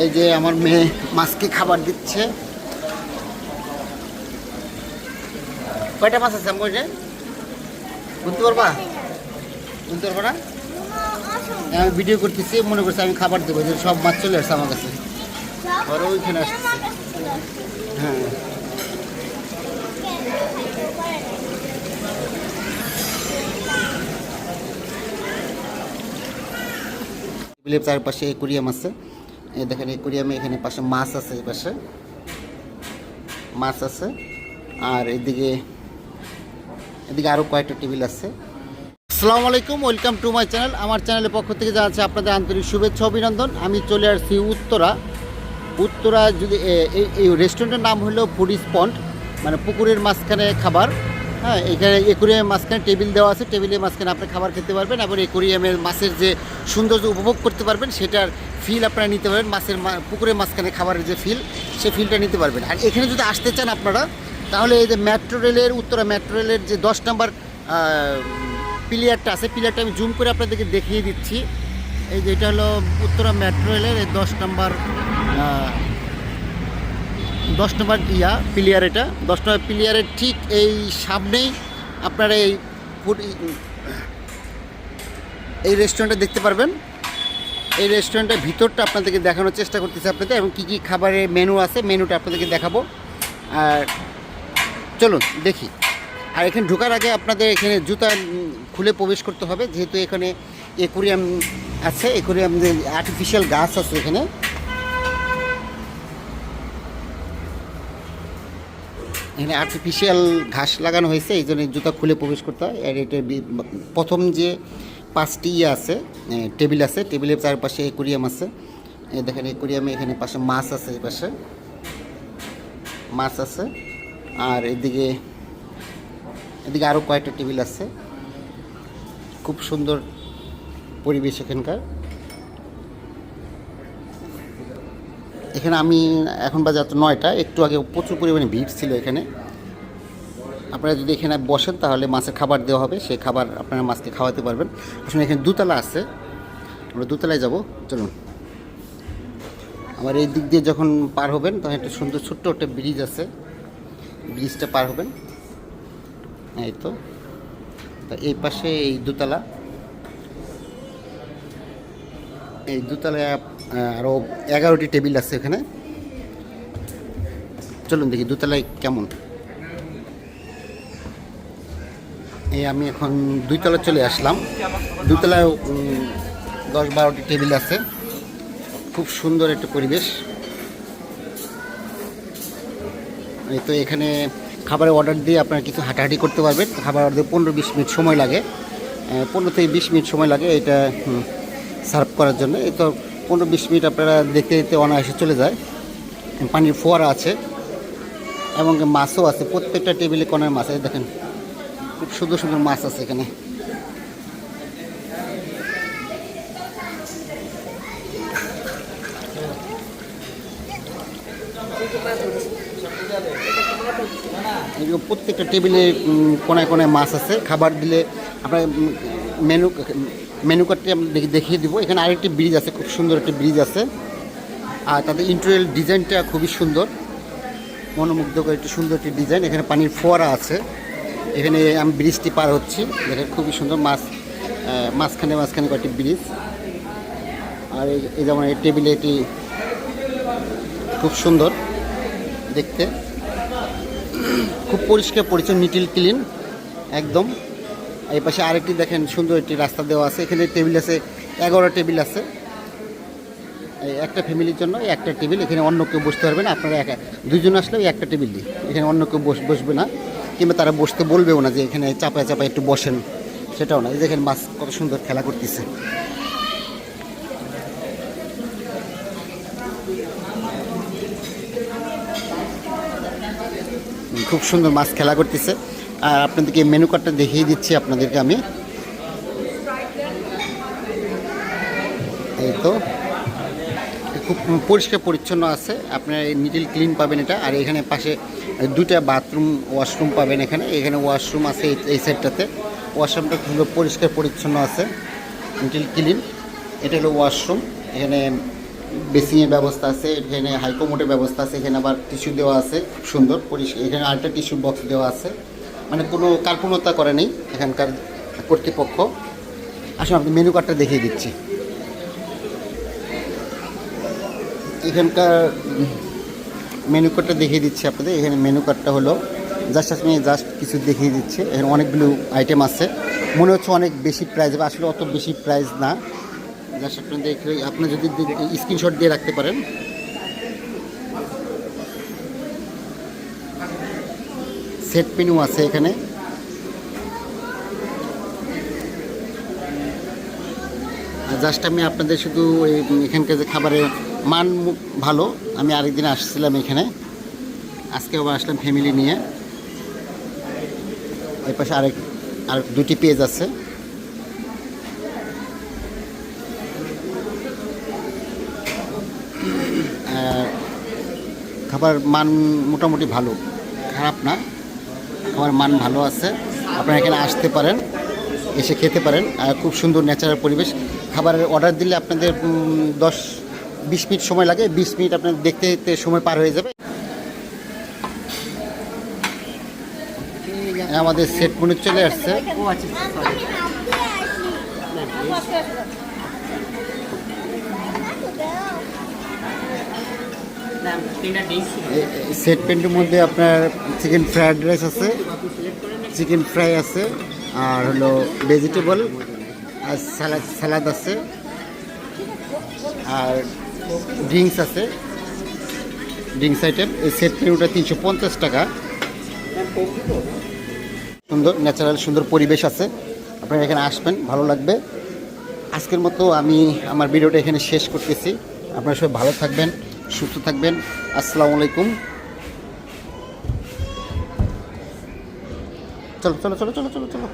এই যে আমার মেয়ে মাছকে খাবার দিচ্ছে। কয়টা মাছ আছে আমার যে? বুঝতে পারবা? বুঝতে পারবা না? আমি ভিডিও করতেছি মনে করছি আমি খাবার দেবো যে সব মাছ চলে আসছে আমার কাছে। আর ওইখানে আসছে। হ্যাঁ। চারপাশে কুড়িয়া আছে। এই দেখেন একুরিয়ামে এখানে পাশে মাছ আছে, এই পাশে। মাছ আছে। আর এদিকে এদিকে আরও কয়েকটা টেবিল আছে। আসসালামু আলাইকুম, ওয়েলকাম টু মাই চ্যানেল। আমার চ্যানেলের পক্ষ থেকে জানাচ্ছি আপনাদের আন্তরিক শুভেচ্ছা, অভিনন্দন। আমি চলে আসছি উত্তরা। উত্তরা যদি এই রেস্টুরেন্টের নাম হলো ফুড স্পন্ট মানে পুকুরের মাঝখানে খাবার। হ্যাঁ এখানে একুরিয়ামের মাঝখানে টেবিল দেওয়া আছে। টেবিলের মাঝখানে আপনি খাবার খেতে পারবেন এবং একুরিয়ামের মাছের যে সৌন্দর্য উপভোগ করতে পারবেন, সেটার ফিল আপনারা নিতে পারবেন। মাছের পুকুরের মাঝখানে খাবারের যে ফিল সে ফিলটা নিতে পারবেন। আর এখানে যদি আসতে চান আপনারা, তাহলে এই যে মেট্রো রেলের উত্তরা মেট্রো রেলের যে দশ নম্বর প্লেয়ারটা আছে প্লেয়ারটা আমি জুম করে আপনাদেরকে দেখিয়ে দিচ্ছি। এই যে এটা হলো উত্তরা মেট্রো রেলের এই দশ নম্বর দশ নম্বর ইয়া, প্লেয়ার এটা। দশ নম্বর প্লেয়ারের ঠিক এই সামনেই আপনারা এই ফুড, এই রেস্টুরেন্টটা দেখতে পারবেন। এই রেস্টুরেন্টের ভিতরটা আপনাদেরকে দেখানোর চেষ্টা করতেছি আপনাদের এবং কী কী খাবারের মেনু আছে, মেনুটা আপনাদেরকে দেখাবো। আর চলুন, দেখি। আর এখানে ঢোকার আগে আপনাদের এখানে জুতা খুলে প্রবেশ করতে হবে, যেহেতু এখানে একুরিয়াম আছে, একুরিয়াম আর্টিফিশিয়াল গাছ আছে এখানে। এখানে আর্টিফিশিয়াল ঘাস লাগানো হয়েছে, এই জন্য জুতা খুলে প্রবেশ করতে হয়। আর এটা প্রথম যে পাঁচটি ইয়ে আছে টেবিল আছে, টেবিলের চারপাশে একুরিয়াম আছে। দেখেন একুরিয়ামে এখানে পাশে মাছ আছে এই পাশে। মাছ আছে। আর এদিকে এদিকে আরও কয়েকটা টেবিল আছে। খুব সুন্দর পরিবেশ এখানকার। এখানে আমি এখন বাজার রাত নয়টা, একটু আগে প্রচুর পরিমাণে ভিড় ছিল এখানে। আপনারা যদি এখানে বসেন তাহলে মাছের খাবার দেওয়া হবে, সেই খাবার আপনারা মাছকে খাওয়াতে পারবেন। আসলে এখানে দুতলা আছে। আমরা দুতলায় যাব, চলুন। আমার এই দিক দিয়ে যখন পার হবেন, তখন একটা সুন্দর ছোট্ট একটা ব্রিজ আছে। ব্রিজটা পার হবেন। এই তো। তা এই পাশে এই দুতলা। এই দুতলায় আরও এগারোটি টেবিল আছে এখানে। চলুন দেখি দুতলায় কেমন। এই আমি এখন দুইতলা চলে আসলাম। দুতলায় দশ বারোটি টেবিল আছে। খুব সুন্দর একটা পরিবেশ। এই তো এখানে খাবারের অর্ডার দিয়ে আপনারা কিছু হাঁটাহাঁটি করতে পারবেন। খাবার অর্ডার পনেরো বিশ মিনিট সময় লাগে। পনেরো থেকে বিশ মিনিট সময় লাগে। এটা সার্ভ করার জন্য। এই তো পনেরো বিশ মিনিট আপনারা দেখতে দেখতে অনায়াসে চলে যায়। পানির ফোয়ারা আছে এবং মাছও আছে। প্রত্যেকটা টেবিলে কোনার মাছ আছে। দেখেন, খুব সুন্দর সুন্দর মাছ আছে এখানে। প্রত্যেকটা টেবিলে কোনায় কোনায় মাছ আছে। খাবার দিলে আপনার মেনু মেনু কার্ডটি আমি দেখিয়ে দিব। এখানে আরেকটি ব্রিজ আছে, খুব সুন্দর একটি ব্রিজ আছে। আর তাদের ইন্টেরিয়াল ডিজাইনটা খুবই সুন্দর। মনোমুগ্ধকর একটি সুন্দর একটি ডিজাইন এখানে পানির ফোয়ারা আছে। এখানে আমি ব্রিজটি পার হচ্ছি। দেখেন, খুবই সুন্দর মাছ মাঝখানে মাঝখানে কয়েকটি ব্রিজ আর এই যেমন এই টেবিলে এটি খুব সুন্দর দেখতে। খুব পরিষ্কার পরিচ্ছন্ন নিটিল ক্লিন একদম। এই পাশে আরেকটি দেখেন, সুন্দর একটি রাস্তা দেওয়া আছে। এখানে টেবিল আছে এগারো টেবিল আছে। এই একটা ফ্যামিলির জন্য একটা টেবিল এখানে অন্য কেউ বসতে পারবে না। আপনারা একা দুজন আসলে ওই একটা টেবিল দিই এখানে অন্য কেউ বস, বসবে না। কিংবা তারা বসতে বলবেও না যে এখানে চাপায় চাপায় একটু বসেন। সেটাও না। এই দেখেন মাছ কত সুন্দর খেলা করতেছে। খুব সুন্দর মাছ খেলা করতেছে। আর আপনাদেরকে মেনু কার্ডটা দেখিয়ে দিচ্ছি আপনাদেরকে আমি। এই তো। খুব পরিষ্কার পরিচ্ছন্ন আছে। আপনার নিটিল ক্লিন পাবেন এটা। আর এখানে পাশে দুটা বাথরুম ওয়াশরুম পাবেন এখানে। এখানে ওয়াশরুম আছে এই- এই সাইডটাতে ওয়াশরুমটা খুব পরিষ্কার পরিচ্ছন্ন আছে। নিটিল ক্লিন এটা হলো ওয়াশরুম এখানে বেসিংয়ের ব্যবস্থা আছে। এখানে হাইকোমোটের ব্যবস্থা আছে। এখানে আবার টিস্যু দেওয়া আছে। খুব সুন্দর পরিষ্কার। এখানে আরেকটা টিস্যু বক্স দেওয়া আছে। মানে কোনো কার্পণতা করে নেই এখানকার কর্তৃপক্ষ। আসুন আপনি মেনু কার্ডটা দেখিয়ে দিচ্ছি। এখানকার মেনু কার্ডটা দেখিয়ে দিচ্ছি আপনাদের। এখানে মেনু কার্ডটা হলো জাস্ট আমি জাস্ট কিছু দেখিয়ে দিচ্ছি। এখানে অনেকগুলো আইটেম আছে। মনে হচ্ছে অনেক বেশি প্রাইস আসলে অত বেশি প্রাইস না। জাস্ট আপনি দেখলে আপনি যদি স্ক্রিনশট দিয়ে রাখতে পারেন। সেট মেনু আছে এখানে। জাস্ট আমি আপনাদের শুধু এখানকার যে খাবারের মান ভালো, আমি আরেকদিন আসছিলাম এখানে। আজকে আবার আসলাম ফ্যামিলি নিয়ে। এই পাশে আরেক আর দুটি পেজ আছে। খাবার মান মোটামুটি ভালো, খারাপ না। খাবার মান ভালো আছে। আপনারা এখানে আসতে পারেন, এসে খেতে পারেন। আর খুব সুন্দর ন্যাচারাল পরিবেশ। খাবারের অর্ডার দিলে আপনাদের দশ, বিশ মিনিট সময় লাগে। বিশ মিনিট আপনার দেখতে দেখতে সময় পার হয়ে যাবে। আমাদের সেট মনে চলে আসছে। সেট প্যান্টের মধ্যে আপনার চিকেন ফ্রাইড রাইস আছে, চিকেন ফ্রাই আছে, আর হলো ভেজিটেবল আর স্যালাদ স্যালাদ আছে, আর ড্রিঙ্কস আছে ড্রিঙ্কস আইটেম এই সেট মেনুটা তিনশো পঞ্চাশ টাকা। সুন্দর ন্যাচারাল সুন্দর পরিবেশ আছে, আপনারা এখানে আসবেন, ভালো লাগবে। আজকের মতো আমি আমার ভিডিওটা এখানে শেষ করতেছি, আপনারা সবাই ভালো থাকবেন। সুস্থ থাকবেন। আসসালামু আলাইকুম। চলো চলো চলো চলো চলো চলো।